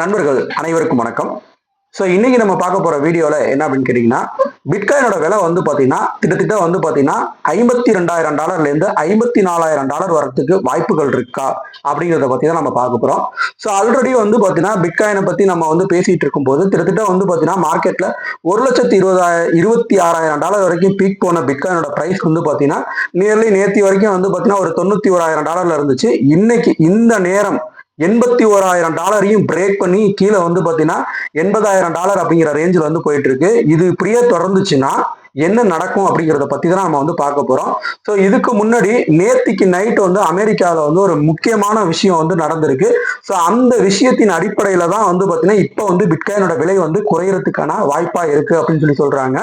நண்பர்கள் அனைவருக்கும் வணக்கம். ஸோ இன்னைக்கு நம்ம பார்க்க போற வீடியோல என்ன அப்படின்னு கேட்டீங்கன்னா பிட்காயினோட விலை வந்து பாத்தீங்கன்னா கிட்டத்தட்ட வந்து பாத்தீங்கன்னா ஐம்பத்தி ரெண்டாயிரம் டாலர்ல இருந்து ஐம்பத்தி நாலாயிரம் டாலர் வரத்துக்கு வாய்ப்புகள் இருக்கா? அப்படிங்கிறத பத்தி தான் நம்ம பார்க்க போறோம். ஸோ ஆல்ரெடி வந்து பாத்தீங்கன்னா பிட்காயினை பத்தி நம்ம வந்து பேசிட்டு இருக்கும்போது கிட்டத்தட்ட வந்து பார்த்தீங்கன்னா மார்க்கெட்ல ஒரு லட்சத்தி இருபதாயிரம் இருபத்தி ஆறாயிரம் டாலர் வரைக்கும் பீக் போன பிட்காயினோட பிரைஸ் வந்து பார்த்தீங்கன்னா நியர்லி நேத்தி வரைக்கும் வந்து பார்த்தீங்கன்னா ஒரு தொண்ணூத்தி ஓராயிரம் டாலர்ல இருந்துச்சு. இன்னைக்கு இந்த நேரம் எண்பத்தி ஓராயிரம் டாலரையும் பிரேக் பண்ணி கீழே வந்து பார்த்தீங்கன்னா எண்பதாயிரம் டாலர் அப்படிங்கிற ரேஞ்சில் வந்து போயிட்டு இருக்கு இது இப்படியே தொடர்ந்துச்சுன்னா என்ன நடக்கும் அப்படிங்கிறத பத்தி தான் நம்ம வந்து பார்க்க போறோம். ஸோ இதுக்கு முன்னாடி நேத்திக்கு நைட் வந்து அமெரிக்காவில் வந்து ஒரு முக்கியமான விஷயம் வந்து நடந்திருக்கு. ஸோ அந்த விஷயத்தின் அடிப்படையில தான் வந்து பார்த்தீங்கன்னா இப்போ வந்து பிட்காயினோட விலை வந்து குறையறதுக்கான வாய்ப்பா இருக்கு அப்படின்னு சொல்லி சொல்றாங்க.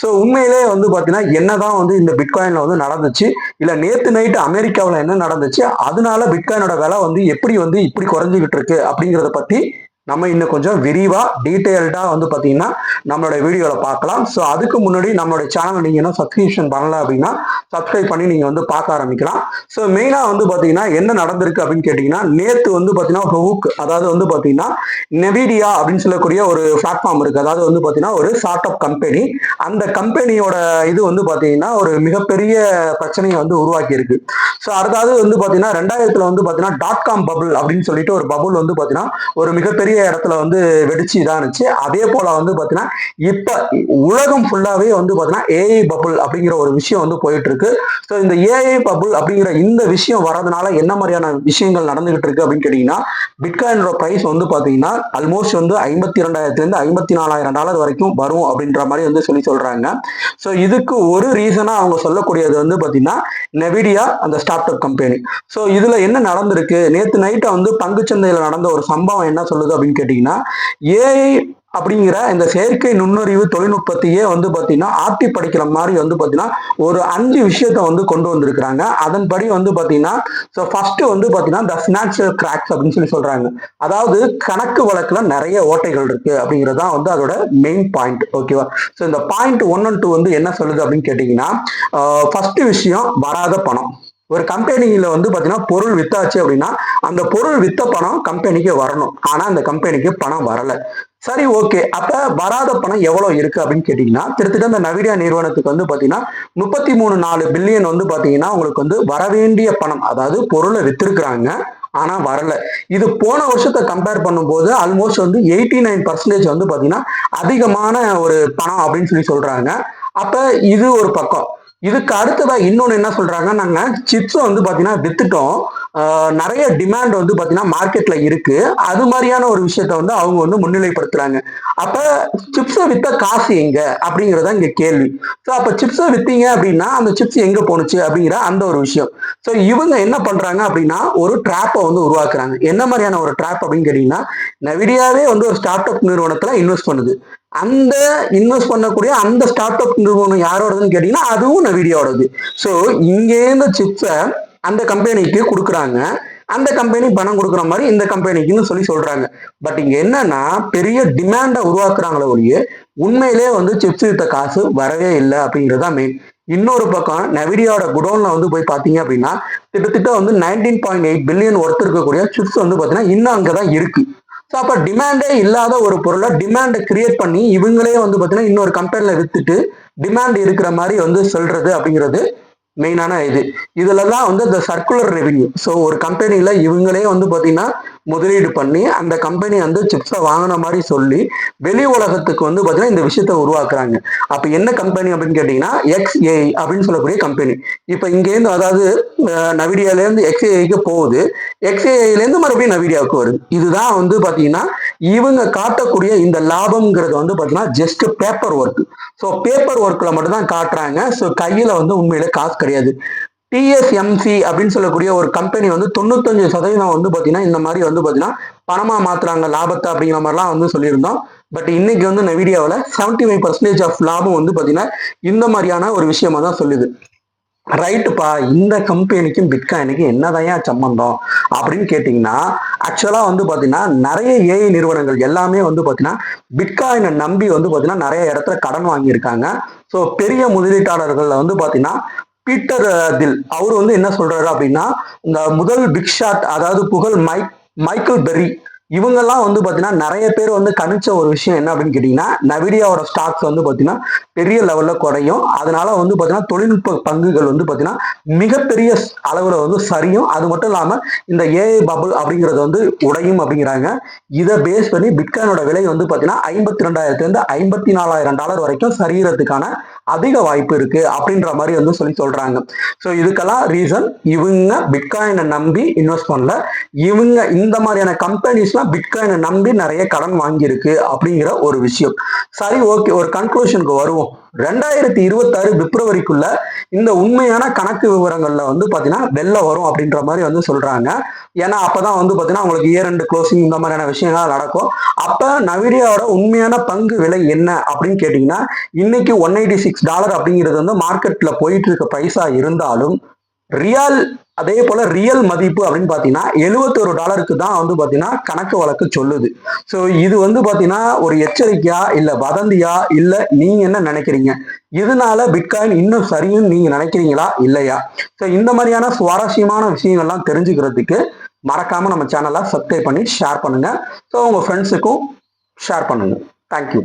ஸோ உண்மையிலே வந்து பார்த்தீங்கன்னா என்னதான் வந்து இந்த பிட்காயின்ல வந்து நடந்துச்சு இல்லை நேத்து நைட்டு அமெரிக்காவில் என்ன நடந்துச்சு அதனால பிட்காயினோட விலை வந்து எப்படி வந்து இப்படி குறைஞ்சிக்கிட்டு இருக்கு அப்படிங்கிறத பத்தி நம்ம இன்னும் கொஞ்சம் விரிவாக டீட்டெயில்டாக வந்து பார்த்தீங்கன்னா நம்மளோட வீடியோவில் பார்க்கலாம். ஸோ அதுக்கு முன்னாடி நம்மளோட சேனல் நீங்கள் இன்னும் சப்ஸ்கிரிப்ஷன் பண்ணல அப்படின்னா சப்ஸ்கிரைப் பண்ணி நீங்கள் வந்து பார்க்க ஆரம்பிக்கலாம். ஸோ மெயினாக வந்து பார்த்தீங்கன்னா என்ன நடந்திருக்கு அப்படின்னு கேட்டிங்கன்னா நேற்று வந்து பார்த்தீங்கன்னா ஒரு ஹூக் அதாவது வந்து பார்த்தீங்கன்னா நெவிடியா அப்படின்னு சொல்லக்கூடிய ஒரு பிளாட்ஃபார்ம் இருக்கு. அதாவது வந்து பார்த்தீங்கன்னா ஒரு ஸ்டார்ட் அப் கம்பெனி அந்த கம்பெனியோட இது வந்து பார்த்தீங்கன்னா ஒரு மிகப்பெரிய பிரச்சனையை வந்து உருவாக்கி இருக்கு ஸோ அடுத்தது வந்து பார்த்தீங்கன்னா ரெண்டாயிரத்தில் வந்து பார்த்தீங்கன்னா டாட் காம் பபுள் அப்படின்னு சொல்லிட்டு ஒரு பபுள் வந்து பார்த்தீங்கன்னா ஒரு மிகப்பெரிய இடத்துல வந்து வெடிச்சு இதானுச்சு. அதே போல வந்து பாத்தீங்கன்னா இப்ப உலகம் ஃபுல்லாவே வந்து பாத்தீங்கன்னா ஏஐ பபுள் அப்படிங்கிற ஒரு விஷயம் வந்து போயிட்டு இருக்கு ஸோ இந்த ஏஐ பபுள் அப்படிங்கிற இந்த விஷயம் வரதுனால என்ன மாதிரியான விஷயங்கள் நடந்துகிட்டு இருக்கு அப்படின்னு கேட்டீங்கன்னா பிட்காயினோட ப்ரைஸ் வந்து பாத்தீங்கன்னா ஆல்மோஸ்ட் வந்து ஐம்பத்தி ரெண்டாயிரத்துலேருந்து ஐம்பத்தி நாலாயிரம் டாலர் வரைக்கும் வரும் அப்படின்ற மாதிரி வந்து சொல்லி சொல்றாங்க. ஸோ இதுக்கு ஒரு ரீசனா அவங்க சொல்லக்கூடியது வந்து பாத்தீங்கன்னா நெவிடியா அந்த ஸ்டார்ட் அப் கம்பெனி ஸோ இதுல என்ன நடந்திருக்கு? நேத்து நைட்டை வந்து பங்குச்சந்தையில நடந்த ஒரு சம்பவம் என்ன சொல்லுது அப்படின்னு கேட்டீங்கன்னா ஏஐ அப்படிங்கிற இந்த செயற்கை நுண்ணறிவு தொழில்நுட்பத்தையே வந்து பார்த்தீங்கன்னா ஆட்டி படிக்கிற மாதிரி வந்து பார்த்தீங்கன்னா ஒரு அஞ்சு விஷயத்த வந்து கொண்டு வந்திருக்கிறாங்க. அதன்படி வந்து பார்த்தீங்கன்னா ஸோ ஃபர்ஸ்ட் வந்து பார்த்தீங்கன்னா த ஃபினான்ஷியல் கிராக்ஸ் அப்படின்னு சொல்லி சொல்றாங்க. அதாவது கணக்கு வழக்குல நிறைய ஓட்டைகள் இருக்கு அப்படிங்கிறது தான் வந்து அதோட மெயின் பாயிண்ட் ஓகேவா ஸோ இந்த பாயிண்ட் ஒன் அண்ட் டூ வந்து என்ன சொல்லுது அப்படின்னு கேட்டிங்கன்னா ஃபர்ஸ்ட் விஷயம் வராத பணம். ஒரு கம்பெனியில வந்து பாத்தீங்கன்னா பொருள் வித்தாச்சு அப்படின்னா அந்த பொருள் வித்த பணம் கம்பெனிக்கு வரணும். ஆனா அந்த கம்பெனிக்கு பணம் வரல. சரி ஓகே. அப்ப வராத பணம் எவ்வளவு இருக்கு அப்படின்னு கேட்டீங்கன்னா கிட்டத்தட்ட அந்த நவிடியா நிறுவனத்துக்கு வந்து பாத்தீங்கன்னா முப்பத்தி மூணு நாலு பில்லியன் வந்து பாத்தீங்கன்னா உங்களுக்கு வந்து வரவேண்டிய பணம். அதாவது பொருளை வித்திருக்கிறாங்க ஆனா வரல. இது போன வருஷத்தை கம்பேர் பண்ணும்போது ஆல்மோஸ்ட் வந்து எயிட்டி நைன் பர்சன்டேஜ் வந்து பாத்தீங்கன்னா அதிகமான ஒரு பணம் அப்படின்னு சொல்லி சொல்றாங்க. அப்ப இது ஒரு பக்கம். இதுக்கு அடுத்ததா இன்னொன்னு என்ன சொல்றாங்க நாங்க சிப்ஸ் வந்து பாத்தீங்கன்னா வித்துட்டோம். நிறைய டிமாண்ட் வந்து பார்த்தீங்கன்னா மார்க்கெட்ல இருக்கு. அது மாதிரியான ஒரு விஷயத்த வந்து அவங்க வந்து முன்னிலைப்படுத்துறாங்க. அப்ப சிப்ஸை வித்த காசு எங்க? அப்படிங்கிறத இங்க கேள்வி. ஸோ அப்ப சிப்ஸை வித்தீங்க அப்படின்னா அந்த சிப்ஸ் எங்க போனுச்சு அப்படிங்கிற அந்த ஒரு விஷயம். ஸோ இவங்க என்ன பண்றாங்க அப்படின்னா ஒரு ட்ராப்பை வந்து உருவாக்குறாங்க. என்ன மாதிரியான ஒரு ட்ராப் அப்படின்னு கேட்டீங்கன்னா நவிடியாவே வந்து ஒரு ஸ்டார்ட் அப் நிறுவனத்துல இன்வெஸ்ட் பண்ணுது. அந்த இன்வெஸ்ட் பண்ணக்கூடிய அந்த ஸ்டார்ட் அப் நிறுவனம் யாரோடதுன்னு கேட்டீங்கன்னா அதுவும் நவிடியோடது ஸோ இங்கேருந்து சிப்ஸை அந்த கம்பெனிக்கு கொடுக்குறாங்க. அந்த கம்பெனி பணம் கொடுக்குற மாதிரி இந்த கம்பெனிக்குன்னு சொல்லி சொல்றாங்க. பட் இங்க என்னன்னா பெரிய டிமாண்டை உருவாக்குறாங்களே ஒழிய உண்மையிலே வந்து சிப்ஸ் வித்த காசு வரவே இல்லை அப்படிங்கிறது தான் மெயின் இன்னொரு பக்கம் நவிடியோட குடோன்ல வந்து போய் பார்த்தீங்க அப்படின்னா கிட்டத்தட்ட வந்து nineteen point eight billion worth இருக்கக்கூடிய சிப்ஸ் வந்து பார்த்தீங்கன்னா இன்னும் அங்கே தான் இருக்கு. ஸோ அப்போ டிமாண்டே இல்லாத ஒரு பொருளை டிமாண்டை கிரியேட் பண்ணி இவங்களே வந்து பார்த்தீங்கன்னா இன்னொரு கம்பெனியில் வித்துட்டு டிமாண்ட் இருக்கிற மாதிரி வந்து சொல்றது அப்படிங்கிறது மெயினான இது. இதுல தான் வந்து இந்த சர்க்குலர் ரெவென்யூ ஸோ ஒரு கம்பெனியில் இவங்களே வந்து பார்த்தீங்கன்னா முதலீடு பண்ணி அந்த கம்பெனி வந்து சிப்ஸை வாங்கின மாதிரி சொல்லி வெளி உலகத்துக்கு வந்து பார்த்தீங்கன்னா இந்த விஷயத்த உருவாக்குறாங்க. அப்போ என்ன கம்பெனி அப்படின்னு கேட்டிங்கன்னா எக்ஸ்ஏஐ அப்படின்னு சொல்லக்கூடிய கம்பெனி இப்போ இங்கேருந்து அதாவது நவிடியாலேருந்து எக்ஸ்ஏஐக்கு போகுது. எக்ஸ்ஏஐலேருந்து மறுபடியும் நவிடியாவுக்கு வருது. இதுதான் வந்து பார்த்தீங்கன்னா இவங்க காட்டக்கூடிய இந்த லாபம்ங்கிறது வந்து பார்த்தீங்கன்னா just paper work so paper ஒர்க்கில் மட்டும்தான் காட்டுறாங்க. ஸோ கையில் வந்து உண்மையில காசு கிடையாது. டிஎஸ்எம்சி அப்படின்னு சொல்லக்கூடிய ஒரு கம்பெனி வந்து தொண்ணூத்தஞ்சு சதவீதம் வந்து பார்த்தீங்கன்னா இந்த மாதிரி வந்து பார்த்தீங்கன்னா பணமாக மாத்துறாங்க லாபத்தை அப்படிங்கிற மாதிரிலாம் வந்து சொல்லியிருந்தோம். பட் இன்னைக்கு வந்து நவிடியாவில் செவன்டி ஃபைவ் பர்சன்டேஜ் ஆஃப் லாபம் வந்து பார்த்தீங்கன்னா இந்த மாதிரியான ஒரு விஷயமா தான் சொல்லுது. ரைட்டுப்பா இந்த கம்பெனிக்கும் பிட்காயினுக்கும் என்னதான் சம்பந்தம்? அப்படின்னு கேட்டிங்கன்னா ஆக்சுவலாக வந்து பார்த்தீங்கன்னா நிறைய ஏஐ நிறுவனங்கள் எல்லாமே வந்து பார்த்தீங்கன்னா பிட்காயினை நம்பி வந்து பார்த்தீங்கன்னா நிறைய இடத்துல கடன் வாங்கியிருக்காங்க. ஸோ பெரிய முதலீட்டாளர்கள் வந்து பார்த்தீங்கன்னா பீட்டர் தில் அவர் வந்து என்ன சொல்றாரு அப்படின்னா இந்த முதல் பிக் ஷாட் அதாவது புகழ் மைக் மைக்கேல் பெர்ரி இவங்கெல்லாம் வந்து பார்த்தீங்கன்னா நிறைய பேர் வந்து கணிச்ச ஒரு விஷயம் என்ன அப்படின்னு கேட்டிங்கன்னா நவிடியாவோட ஸ்டாக்ஸ் வந்து பார்த்தீங்கன்னா பெரிய லெவலில் குறையும். அதனால வந்து பார்த்தீங்கன்னா தொழில்நுட்ப பங்குகள் வந்து பார்த்தீங்கன்னா மிகப்பெரிய அளவில் வந்து சரியும். அது மட்டும் இல்லாமல் இந்த ஏஐ பபுள் அப்படிங்கிறது வந்து உடையும் அப்படிங்கிறாங்க. இதை பேஸ் பண்ணி பிட்காயினோட விலை வந்து பார்த்தீங்கன்னா ஐம்பத்தி ரெண்டாயிரத்துலேருந்து ஐம்பத்தி நாலாயிரம் டாலர் வரைக்கும் சரியறதுக்கான அதிக வாய்ப்பு இருக்கு அப்படின்ற மாதிரி வந்து சொல்லி சொல்றாங்க. ஸோ இதுக்கெல்லாம் ரீசன் இவங்க பிட்காயினை நம்பி இன்வெஸ்ட் பண்ணல. இவங்க இந்த மாதிரியான கம்பெனிஸ்லாம் பிட்காயினை நம்பி நிறைய கடன் வாங்கியிருக்கு அப்படிங்கிற ஒரு விஷயம். சரி ஓகே ஒரு கன்க்ளூஷனுக்கு வருவோம். ரெண்டாயிரத்தி இருபத்தாறு பிப்ரவரிக்குள்ள இந்த உண்மையான கணக்கு விவரங்கள்ல வந்து பாத்தீங்கன்னா வெளில வரும் அப்படின்ற மாதிரி வந்து சொல்றாங்க. ஏன்னா அப்பதான் வந்து பாத்தீங்கன்னா உங்களுக்கு இயர் ரெண்டு க்ளோசிங் இந்த மாதிரியான விஷயங்கள் நடக்கும். அப்ப நவிடியாவோட உண்மையான பங்கு விலை என்ன அப்படின்னு கேட்டீங்கன்னா இன்னைக்கு ஒன் எயிட்டி சிக்ஸ் டாலர் அப்படிங்கிறது வந்து மார்க்கெட்ல போயிட்டு இருக்க பிரைஸா இருந்தாலும் ரியல் அதே போல ரியல் மதிப்பு அப்படின்னு பாத்தீங்கன்னா எழுபத்தொரு டாலருக்கு தான் வந்து பாத்தீங்கன்னா கணக்கு வழக்கு சொல்லுது. ஸோ இது வந்து பாத்தீங்கன்னா ஒரு எச்சரிக்கையா இல்ல வதந்தியா இல்ல நீங்க என்ன நினைக்கிறீங்க? இதனால பிட்காயின் இன்னும் சரியும் நீங்க நினைக்கிறீங்களா? இல்லையா? ஸோ இந்த மாதிரியான சுவாரஸ்யமான விஷயங்கள்லாம் தெரிஞ்சுக்கிறதுக்கு மறக்காம நம்ம சேனலை சப்ஸ்கிரைப் பண்ணி ஷேர் பண்ணுங்க. ஸோ உங்க ஃப்ரெண்ட்ஸுக்கும் ஷேர் பண்ணுங்க. தேங்க்யூ